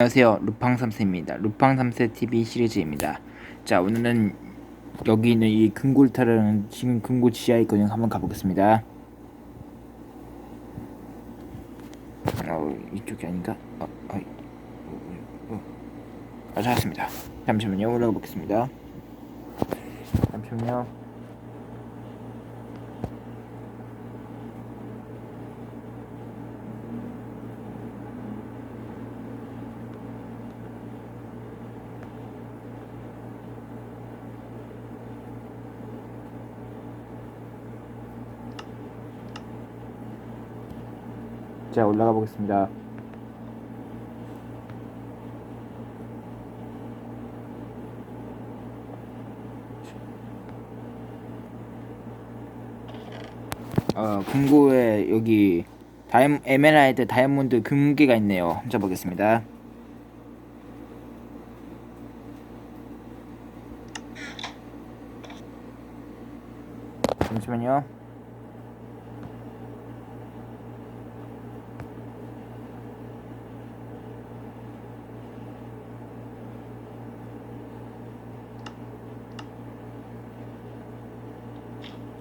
안녕하세요. 루팡 3세입니다. 루팡 3세 TV 시리즈입니다. 자 오늘은 여기 있는 이 금골타라는 지금 금고 지하에 있거든요. 한번 가보겠습니다. 어 이쪽이 아닌가? 어, 어이. 어, 어. 아 찾았습니다. 잠시만요. 올라가 보겠습니다. 잠시만요 자 올라가 보겠습니다. 어 금고에 여기 다이아 에메랄드 다이아몬드 금괴가 있네요. 혼자 보겠습니다. 잠시만요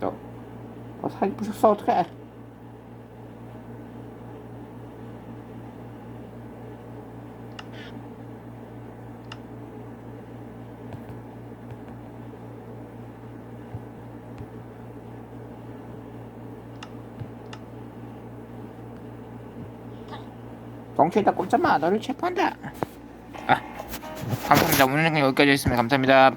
어, 어 사기 부셨어 어떡해? 덩치에다 꼼짝 마. 너를 체포한다. 아 오늘은 그냥 여기까지 했습니다. 감사합니다